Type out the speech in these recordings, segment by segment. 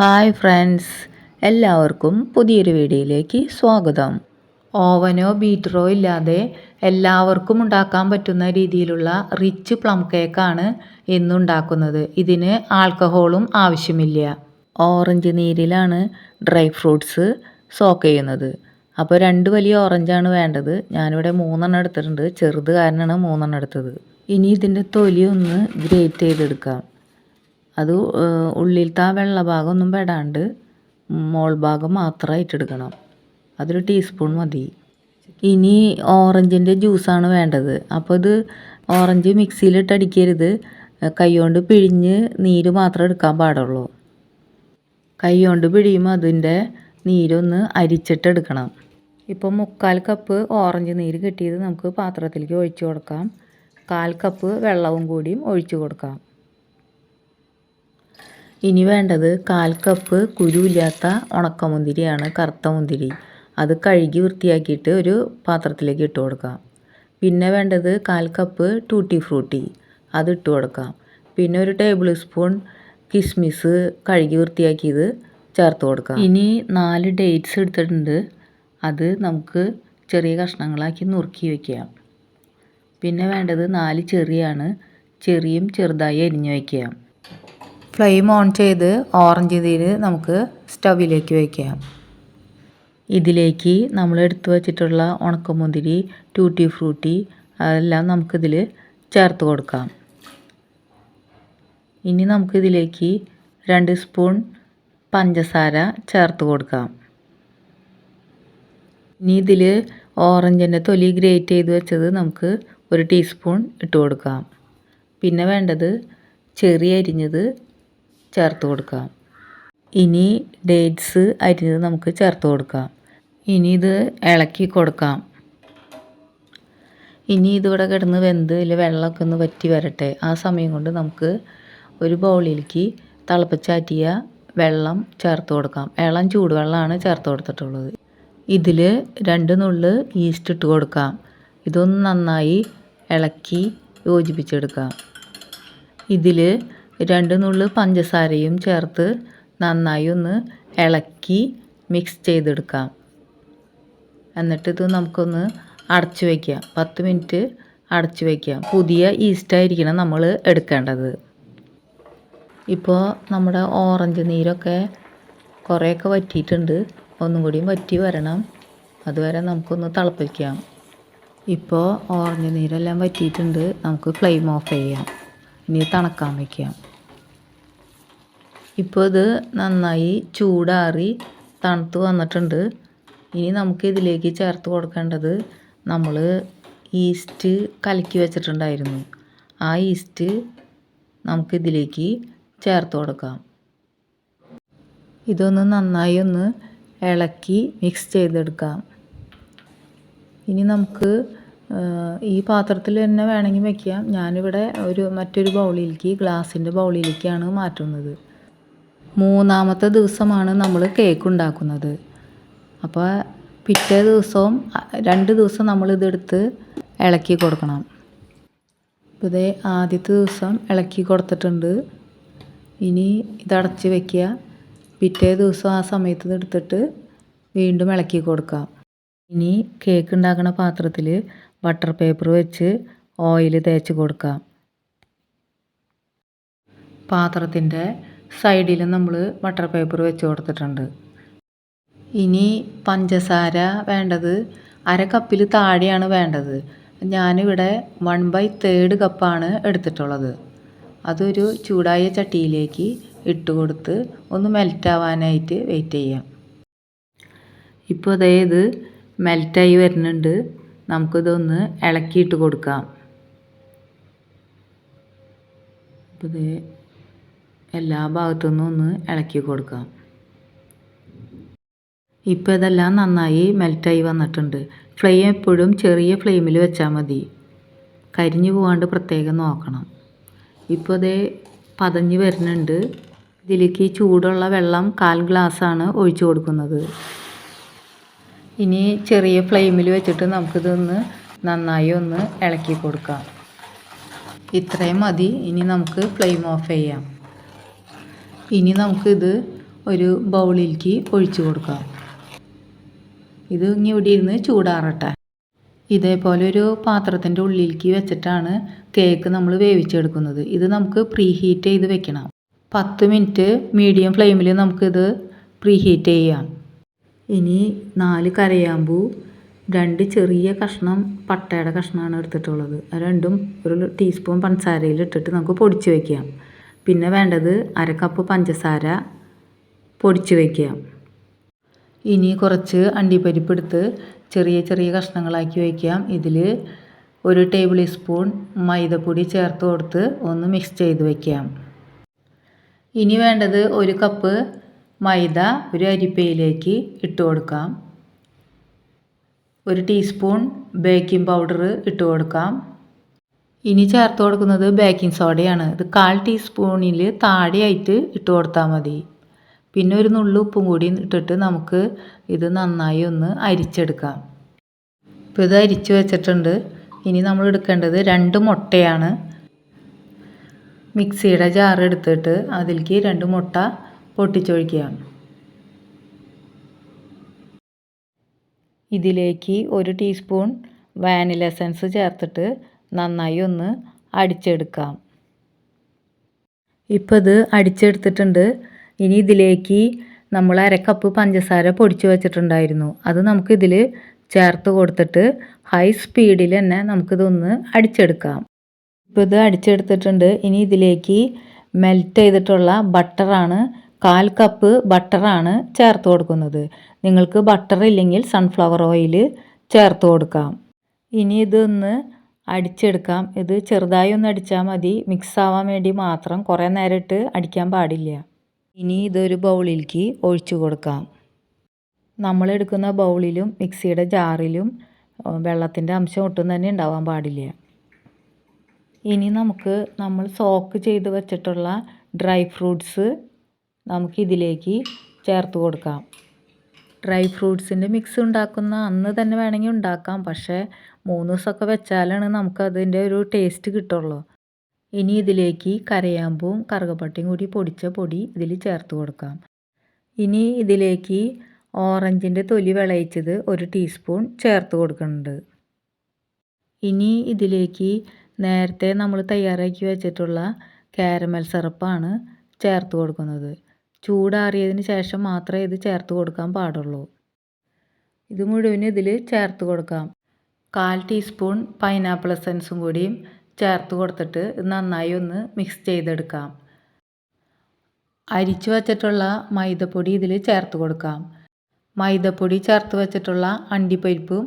Hi friends എല്ലാവർക്കും പുതിയൊരു വീഡിയോയിലേക്ക് സ്വാഗതം. ഓവനോ ബീറ്ററോ ഇല്ലാതെ എല്ലാവർക്കും ഉണ്ടാക്കാൻ പറ്റുന്ന രീതിയിലുള്ള റിച്ച് പ്ലം കേക്കാണ് ഇന്നുണ്ടാക്കുന്നത്. ഇതിന് ആൽക്കഹോളും ആവശ്യമില്ല. ഓറഞ്ച് നീരിലാണ് ഡ്രൈ ഫ്രൂട്ട്സ് സോക്ക് ചെയ്യുന്നത്. അപ്പോൾ രണ്ട് വലിയ ഓറഞ്ചാണ് വേണ്ടത്. ഞാനിവിടെ മൂന്നെണ്ണം എടുത്തിട്ടുണ്ട്. ചെറുത് കാരണമാണ് മൂന്നെണ്ണം എടുത്തത്. ഇനി ഇതിന്റെ തൊലി ഒന്ന് ഗ്രേറ്റ് ചെയ്തെടുക്കാം. അത് ഉള്ളിലത്തെ ആ വെള്ള ഭാഗം ഒന്നും പെടാണ്ട് മോൾ ഭാഗം മാത്രമായിട്ട് എടുക്കണം അതൊരു ടീസ്പൂൺ മതി. ഇനി ഓറഞ്ചിന്റെ ജ്യൂസാണ് വേണ്ടത്. അപ്പോൾ ഇത് ഓറഞ്ച് മിക്സിയിലിട്ട് അടിക്കരുത്. കൈകൊണ്ട് പിഴിഞ്ഞ് നീര് മാത്രം എടുക്കാൻ പാടുള്ളൂ. കൈകൊണ്ട് പിഴിയുമ്പോൾ അതിന്റെ നീരൊന്ന് അരിച്ചിട്ടെടുക്കണം ഇപ്പോൾ മുക്കാൽ കപ്പ് ഓറഞ്ച് നീര് കിട്ടിയത് നമുക്ക് പാത്രത്തിലേക്ക് ഒഴിച്ചു കൊടുക്കാം. കാൽ കപ്പ് വെള്ളവും കൂടിയും ഒഴിച്ചു കൊടുക്കാം. ഇനി വേണ്ടത് കാൽ കപ്പ് കുരുവില്ലാത്ത ഉണക്കമുന്തിരിയാണ് കറുത്ത മുന്തിരി. അത് കഴുകി വൃത്തിയാക്കിയിട്ട് ഒരു പാത്രത്തിലേക്ക് ഇട്ട് കൊടുക്കാം. പിന്നെ വേണ്ടത് കാൽ കപ്പ് ടൂട്ടി ഫ്രൂട്ടി അത് ഇട്ട് കൊടുക്കാം. പിന്നെ ഒരു ടേബിൾ സ്പൂൺ കിസ്മിസ് കഴുകി വൃത്തിയാക്കിയത് ചേർത്ത് കൊടുക്കാം. ഇനി നാല് ഡേറ്റ്സ് എടുത്തിട്ടുണ്ട്. അത് നമുക്ക് ചെറിയ കഷ്ണങ്ങളാക്കി നുറുക്കി വയ്ക്കാം പിന്നെ വേണ്ടത് നാല് ചെറിയാണ്. ചെറിയും ചെറുതായി അരിഞ്ഞു വയ്ക്കാം ഫ്ലെയിം ഓൺ ചെയ്ത് ഓറഞ്ച് നീര് നമുക്ക് സ്റ്റവിലേക്ക് വയ്ക്കാം ഇതിലേക്ക് നമ്മൾ എടുത്തു വച്ചിട്ടുള്ള ഉണക്കമുന്തിരി ട്യൂട്ടി ഫ്രൂട്ടി അതെല്ലാം നമുക്കിതിൽ ചേർത്ത് കൊടുക്കാം. ഇനി നമുക്കിതിലേക്ക് രണ്ട് സ്പൂൺ പഞ്ചസാര ചേർത്ത് കൊടുക്കാം. ഇനി ഇതിൽ ഓറഞ്ചിന്റെ തൊലി ഗ്രേറ്റ് ചെയ്ത് വെച്ചത് നമുക്ക് ഒരു ടീസ്പൂൺ ഇട്ട് കൊടുക്കാം. പിന്നെ വേണ്ടത് ചെറിയ അരിഞ്ഞത് ചേർത്ത് കൊടുക്കാം. ഇനി ഡേറ്റ്സ് അരിഞ്ഞത് നമുക്ക് ചേർത്ത് കൊടുക്കാം. ഇനി ഇത് ഇളക്കി കൊടുക്കാം. ഇനി ഇതിവിടെ കിടന്ന് വെന്ത് ഇല്ല വെള്ളമൊക്കെ ഒന്ന് വറ്റി വരട്ടെ. ആ സമയം കൊണ്ട് നമുക്ക് ഒരു ബൗളിലേക്ക് തിളപ്പിച്ചാറ്റിയ വെള്ളം ചേർത്ത് കൊടുക്കാം. ഇളം ചൂടുവെള്ളമാണ് ചേർത്ത് കൊടുത്തിട്ടുള്ളത്. ഇതിൽ രണ്ട് നുള്ള് ഈസ്റ്റ് ഇട്ട് കൊടുക്കാം. ഇതൊന്ന് നന്നായി ഇളക്കി യോജിപ്പിച്ചെടുക്കാം. ഇതിൽ രണ്ട് നുള്ള് പഞ്ചസാരയും ചേർത്ത് നന്നായി ഒന്ന് ഇളക്കി മിക്സ് ചെയ്തെടുക്കാം. എന്നിട്ട് ഇത് നമുക്കൊന്ന് അടച്ചു വയ്ക്കാം പത്ത് മിനിറ്റ് അടച്ചു വയ്ക്കാം പുതിയ ഈസ്റ്റായിരിക്കണം നമ്മൾ എടുക്കേണ്ടത്. ഇപ്പോൾ നമ്മുടെ ഓറഞ്ച് നീരൊക്കെ കുറേയൊക്കെ വറ്റിയിട്ടുണ്ട്. ഒന്നും കൂടിയും വറ്റി വരണം. അതുവരെ നമുക്കൊന്ന് തിളപ്പിക്കാം. ഇപ്പോൾ ഓറഞ്ച് നീരെല്ലാം വറ്റിയിട്ടുണ്ട്. നമുക്ക് ഫ്ലെയിം ഓഫ് ചെയ്യാം. ഇനി തണക്കാൻ വയ്ക്കാം ഇപ്പോൾ ഇത് നന്നായി ചൂടാറി തണുത്ത് വന്നിട്ടുണ്ട്. ഇനി നമുക്ക് ഇതിലേക്ക് ചേർത്ത് കൊടുക്കേണ്ടത് നമ്മൾ ഈസ്റ്റ് കലക്കി വെച്ചിട്ടുണ്ടായിരുന്നു. ആ ഈസ്റ്റ് നമുക്കിതിലേക്ക് ചേർത്ത് കൊടുക്കാം. ഇതൊന്ന് നന്നായി ഒന്ന് ഇളക്കി മിക്സ് ചെയ്തെടുക്കാം. ഇനി നമുക്ക് ഈ പാത്രത്തിൽ തന്നെ വേണമെങ്കിൽ വയ്ക്കാം ഞാനിവിടെ ഒരു മറ്റൊരു ബൗളിലേക്ക് ഗ്ലാസിന്റെ ബൗളിലേക്കാണ് മാറ്റുന്നത്. മൂന്നാമത്തെ ദിവസമാണ് നമ്മൾ കേക്ക് ഉണ്ടാക്കുന്നത്. അപ്പോൾ പിറ്റേ ദിവസവും രണ്ട് ദിവസം നമ്മളിതെടുത്ത് ഇളക്കി കൊടുക്കണം. ഇതേ ആദ്യത്തെ ദിവസം ഇളക്കി കൊടുത്തിട്ടുണ്ട്. ഇനി ഇതടച്ച് വെക്കുക. പിറ്റേ ദിവസം ആ സമയത്ത് എടുത്തിട്ട് വീണ്ടും ഇളക്കി കൊടുക്കാം ഇനി കേക്ക് ഉണ്ടാക്കുന്ന പാത്രത്തിൽ ബട്ടർ പേപ്പർ വെച്ച് ഓയിൽ തേച്ച് കൊടുക്കാം പാത്രത്തിന്റെ സൈഡിൽ നമ്മൾ ബട്ടർ പേപ്പർ വെച്ച് കൊടുത്തിട്ടുണ്ട്. ഇനി പഞ്ചസാര വേണ്ടത് അര കപ്പിൽ താഴെയാണ് വേണ്ടത്. ഞാനിവിടെ വൺ ബൈ തേർഡ് കപ്പാണ് എടുത്തിട്ടുള്ളത്. അതൊരു ചൂടായ ചട്ടിയിലേക്ക് ഇട്ട് കൊടുത്ത് ഒന്ന് മെൽറ്റാവാനായിട്ട് വെയിറ്റ് ചെയ്യാം. ഇപ്പോൾ അതായത് മെൽറ്റായി വരുന്നുണ്ട്. നമുക്കിതൊന്ന് ഇളക്കിയിട്ട് കൊടുക്കാം. അപ്പോൾ ഇത് എല്ലാ ഭാഗത്തുനിന്നും ഒന്ന് ഇളക്കി കൊടുക്കാം. ഇപ്പോൾ ഇതെല്ലാം നന്നായി മെൽറ്റായി വന്നിട്ടുണ്ട്. ഫ്ലെയിം എപ്പോഴും ചെറിയ ഫ്ലെയിമിൽ വെച്ചാൽ മതി. കരിഞ്ഞു പോകാണ്ട് പ്രത്യേകം നോക്കണം. ഇപ്പോൾ അതേ പതഞ്ഞ് വരുന്നുണ്ട്. ഇതിലേക്ക് ചൂടുള്ള വെള്ളം കാൽ ഗ്ലാസ്സാണ് ഒഴിച്ചു കൊടുക്കുന്നത്. ഇനി ചെറിയ ഫ്ലെയിമിൽ വെച്ചിട്ട് നമുക്കിതൊന്ന് നന്നായി ഒന്ന് ഇളക്കി കൊടുക്കാം. ഇത്രയും മതി. ഇനി നമുക്ക് ഫ്ലെയിം ഓഫ് ചെയ്യാം. ഇനി നമുക്കിത് ഒരു ബൗളിലേക്ക് ഒഴിച്ചു കൊടുക്കാം. ഇത് ഇനി ഇവിടെ ഇരുന്ന് ചൂടാറട്ടെ. ഇതേപോലെ ഒരു പാത്രത്തിന്റെ ഉള്ളിലേക്ക് വെച്ചിട്ടാണ് കേക്ക് നമ്മൾ വേവിച്ചെടുക്കുന്നത്. ഇത് നമുക്ക് പ്രീ ഹീറ്റ് ചെയ്ത് വെക്കണം. പത്ത് മിനിറ്റ് മീഡിയം ഫ്ലെയിമിൽ നമുക്കിത് പ്രീ ഹീറ്റ് ചെയ്യാം. ഇനി നാല് കരയാമ്പൂ രണ്ട് ചെറിയ കഷ്ണം പട്ടയുടെ കഷ്ണമാണ് എടുത്തിട്ടുള്ളത്. രണ്ടും ഒരു ടീസ്പൂൺ പഞ്ചസാരയിൽ ഇട്ടിട്ട് നമുക്ക് പൊടിച്ച് വയ്ക്കാം പിന്നെ വേണ്ടത് അര കപ്പ് പഞ്ചസാര പൊടിച്ച് വയ്ക്കുക ഇനി കുറച്ച് അണ്ടിപ്പരിപ്പ് എടുത്ത് ചെറിയ ചെറിയ കഷ്ണങ്ങളാക്കി വയ്ക്കാം ഇതിൽ ഒരു ടേബിൾ സ്പൂൺ മൈദപ്പൊടി ചേർത്ത് കൊടുത്ത് ഒന്ന് മിക്സ് ചെയ്ത് വയ്ക്കാം ഇനി വേണ്ടത് ഒരു കപ്പ് മൈദ ഒരു അരിപ്പയിലേക്ക് ഇട്ട് കൊടുക്കാം ഒരു ടീസ്പൂൺ ബേക്കിംഗ് പൗഡർ ഇട്ട് കൊടുക്കാം ഇനി ചേർത്ത് കൊടുക്കുന്നത് ബേക്കിംഗ് സോഡയാണ് ഇത് കാൽ ടീസ്പൂണിൽ താഴെയായിട്ട് ഇട്ട് കൊടുത്താൽ മതി. പിന്നെ ഒരു നുള്ളു ഉപ്പും കൂടി ഇട്ടിട്ട് നമുക്ക് ഇത് നന്നായി ഒന്ന് അരിച്ചെടുക്കാം. ഇപ്പോൾ ഇത് അരിച്ച് വെച്ചിട്ടുണ്ട്. ഇനി നമ്മൾ എടുക്കേണ്ടത് രണ്ട് മുട്ടയാണ്. മിക്സിയുടെ ജാർ എടുത്തിട്ട് അതിലേക്ക് രണ്ട് മുട്ട പൊട്ടിച്ചൊഴിക്കുക ഇതിലേക്ക് ഒരു ടീസ്പൂൺ വാനില എസൻസ് ചേർത്തിട്ട് നന്നായി ഒന്ന് അടിച്ചെടുക്കാം. ഇപ്പോൾ ഇത് അടിച്ചെടുത്തിട്ടുണ്ട്. ഇനി ഇതിലേക്ക് നമ്മൾ അര കപ്പ് പഞ്ചസാര പൊടിച്ചു വച്ചിട്ടുണ്ടായിരുന്നു. അത് നമുക്കിതിൽ ചേർത്ത് കൊടുത്തിട്ട് ഹൈ സ്പീഡിൽ തന്നെ നമുക്കിതൊന്ന് അടിച്ചെടുക്കാം. ഇപ്പോൾ ഇത് അടിച്ചെടുത്തിട്ടുണ്ട്. ഇനി ഇതിലേക്ക് മെൽറ്റ് ചെയ്തിട്ടുള്ള ബട്ടറാണ് കാൽ കപ്പ് ബട്ടറാണ് ചേർത്ത് കൊടുക്കുന്നത്. നിങ്ങൾക്ക് ബട്ടർ ഇല്ലെങ്കിൽ സൺഫ്ലവർ ഓയിൽ ചേർത്ത് കൊടുക്കാം. ഇനി ഇതൊന്ന് അടിച്ചെടുക്കാം. ഇത് ചെറുതായി ഒന്ന് അടിച്ചാൽ മതി. മിക്സ് ആവാൻ വേണ്ടി മാത്രം കുറേ നേരം അടിക്കാൻ പാടില്ല. ഇനി ഇതൊരു ബൗളിലേക്ക് ഒഴിച്ചു കൊടുക്കാം. നമ്മളെടുക്കുന്ന ബൗളിലും മിക്സിയുടെ ജാറിലും വെള്ളത്തിന്റെ അംശം ഒട്ടും തന്നെ ഉണ്ടാവാൻ പാടില്ല. ഇനി നമുക്ക് നമ്മൾ സോക്ക് ചെയ്ത് വെച്ചിട്ടുള്ള ഡ്രൈ ഫ്രൂട്ട്സ് നമുക്ക് ഇതിലേക്ക് ചേർത്ത് കൊടുക്കാം. ഡ്രൈ ഫ്രൂട്ട്സിന്റെ മിക്സ് ഉണ്ടാക്കുന്ന അന്ന് തന്നെ വേണമെങ്കിൽ ഉണ്ടാക്കാം. പക്ഷേ മൂന്ന് ദിവസമൊക്കെ വെച്ചാലാണ് നമുക്ക് അതിന്റെ ഒരു ടേസ്റ്റ് കിട്ടുള്ളൂ. ഇനി ഇതിലേക്ക് കരയാമ്പും കറുകപ്പട്ടയും കൂടി പൊടിച്ച പൊടി ഇതിൽ ചേർത്ത് കൊടുക്കാം. ഇനി ഇതിലേക്ക് ഓറഞ്ചിന്റെ തൊലി വിളയിച്ചത് ഒരു ടീസ്പൂൺ ചേർത്ത് കൊടുക്കുന്നുണ്ട്. ഇനി ഇതിലേക്ക് നേരത്തെ നമ്മൾ തയ്യാറാക്കി വെച്ചിട്ടുള്ള കാരമൽ സിറപ്പാണ് ചേർത്ത് കൊടുക്കുന്നത്. ചൂടാറിയതിന് ശേഷം മാത്രമേ ഇത് ചേർത്ത് കൊടുക്കാൻ പാടുള്ളൂ. ഇത് മുഴുവൻ ഇതിൽ ചേർത്ത് കൊടുക്കാം. കാൽ ടീസ്പൂൺ പൈനാപ്പിൾ എസൻസും കൂടിയും ചേർത്ത് കൊടുത്തിട്ട് നന്നായി ഒന്ന് മിക്സ് ചെയ്തെടുക്കാം. അരിച്ചു വച്ചിട്ടുള്ള മൈദപ്പൊടി ഇതിൽ ചേർത്ത് കൊടുക്കാം. മൈദപ്പൊടി ചേർത്ത് വച്ചിട്ടുള്ള അണ്ടിപ്പരിപ്പും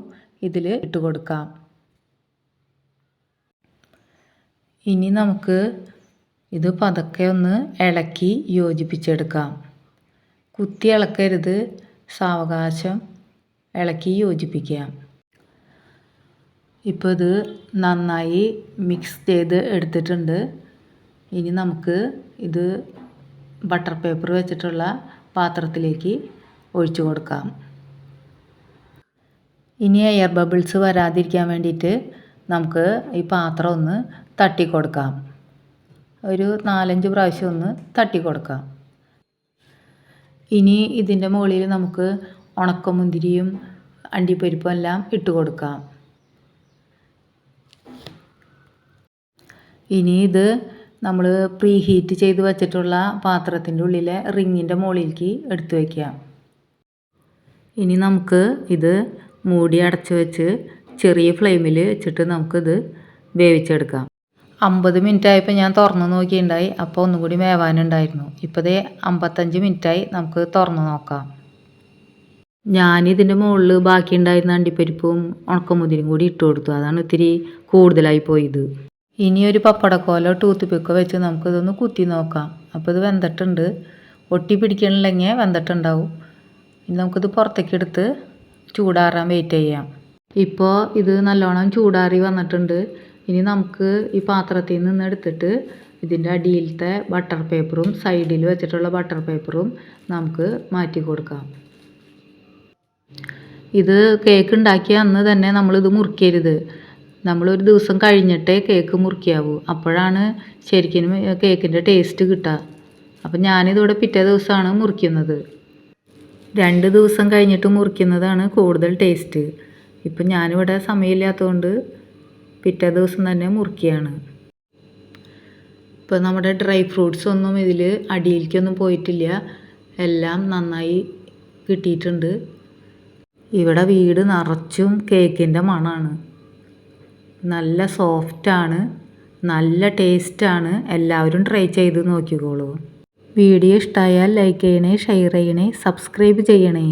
ഇതിൽ ഇട്ട് കൊടുക്കാം. ഇനി നമുക്ക് ഇത് പതുക്കെ ഒന്ന് ഇളക്കി യോജിപ്പിച്ചെടുക്കാം. കുത്തി ഇളക്കരുത്. സാവകാശം ഇളക്കി യോജിപ്പിക്കാം. ഇപ്പോൾ ഇത് നന്നായി മിക്സ് ചെയ്ത് എടുത്തിട്ടുണ്ട്. ഇനി നമുക്ക് ഇത് ബട്ടർ പേപ്പർ വെച്ചിട്ടുള്ള പാത്രത്തിലേക്ക് ഒഴിച്ചു കൊടുക്കാം. ഇനി എയർ ബബിൾസ് വരാതിരിക്കാൻ വേണ്ടിയിട്ട് നമുക്ക് ഈ പാത്രം ഒന്ന് തട്ടി കൊടുക്കാം. ഒരു നാലഞ്ച് പ്രാവശ്യം ഒന്ന് തട്ടി കൊടുക്കാം. ഇനി ഇതിന്റെ മുകളിൽ നമുക്ക് ഉണക്കമുന്തിരിയും അണ്ടിപ്പരിപ്പും എല്ലാം ഇട്ട് കൊടുക്കാം. ഇനി ഇത് നമ്മൾ പ്രീ ഹീറ്റ് ചെയ്ത് വെച്ചിട്ടുള്ള പാത്രത്തിന്റെ ഉള്ളിലെ റിങ്ങിന്റെ മുകളിലേക്ക് എടുത്തു വയ്ക്കാം. ഇനി നമുക്ക് ഇത് മൂടി അടച്ചു വെച്ച് ചെറിയ ഫ്ലെയിമിൽ വെച്ചിട്ട് നമുക്കിത് വേവിച്ചെടുക്കാം. അമ്പത് മിനിറ്റ് ആയപ്പോൾ ഞാൻ തുറന്ന് നോക്കിയിട്ടുണ്ടായി അപ്പോൾ ഒന്നും കൂടി വേവാനുണ്ടായിരുന്നു ഇപ്പോഴേ അമ്പത്തഞ്ച് മിനിറ്റായി നമുക്ക് തുറന്ന് നോക്കാം. ഞാനിതിന്റെ മുകളിൽ ബാക്കി ഉണ്ടായിരുന്ന അണ്ടിപ്പരിപ്പും ഉണക്കമുതിരും കൂടി ഇട്ട് കൊടുത്തു. അതാണ് ഇത്തിരി കൂടുതലായി പോയത്. ഇനി ഒരു പപ്പടക്കോലോ ടൂത്ത് പിക്കോ വെച്ച് നമുക്കിതൊന്ന് കുത്തി നോക്കാം. അപ്പോൾ ഇത് വെന്തിട്ടുണ്ട്. ഒട്ടി പിടിക്കണില്ലെങ്കിൽ വെന്തിട്ടുണ്ടാവും. ഇനി നമുക്കിത് പുറത്തേക്ക് എടുത്ത് ചൂടാറാൻ വെയിറ്റ് ചെയ്യാം. ഇപ്പോൾ ഇത് നല്ലോണം ചൂടാറി വന്നിട്ടുണ്ട്. ഇനി നമുക്ക് ഈ പാത്രത്തിൽ നിന്ന് എടുത്തിട്ട് ഇതിന്റെ അടിയിലത്തെ ബട്ടർ പേപ്പറും സൈഡിൽ വെച്ചിട്ടുള്ള ബട്ടർ പേപ്പറും നമുക്ക് മാറ്റി കൊടുക്കാം. ഇത് കേക്ക് ഉണ്ടാക്കിയ അന്ന് തന്നെ നമ്മളിത് മുറിക്കരുത് നമ്മളൊരു ദിവസം കഴിഞ്ഞിട്ടേ കേക്ക് മുറിക്കാവൂ അപ്പോഴാണ് ശരിക്കും കേക്കിന്റെ ടേസ്റ്റ് കിട്ടുക. അപ്പം ഞാനിതിവിടെ പിറ്റേ ദിവസമാണ് മുറിക്കുന്നത്. രണ്ട് ദിവസം കഴിഞ്ഞിട്ട് മുറിക്കുന്നതാണ് കൂടുതൽ ടേസ്റ്റ് ഇപ്പം ഞാനിവിടെ സമയമില്ലാത്തതുകൊണ്ട് പിറ്റേ ദിവസം തന്നെ മുറുക്കിയാണ്. ഇപ്പോൾ നമ്മുടെ ഡ്രൈ ഫ്രൂട്ട്സ് ഒന്നും ഇതിൽ അടിയിലേക്കൊന്നും പോയിട്ടില്ല. എല്ലാം നന്നായി കിട്ടിയിട്ടുണ്ട്. ഇവിടെ വീട് നിറച്ചും കേക്കിന്റെ മണമാണ് നല്ല സോഫ്റ്റാണ് നല്ല ടേസ്റ്റാണ് എല്ലാവരും ട്രൈ ചെയ്ത് നോക്കിക്കോളൂ. വീഡിയോ ഇഷ്ടമായാൽ ലൈക്ക് ചെയ്യണേ ഷെയർ ചെയ്യണേ സബ്സ്ക്രൈബ് ചെയ്യണേ.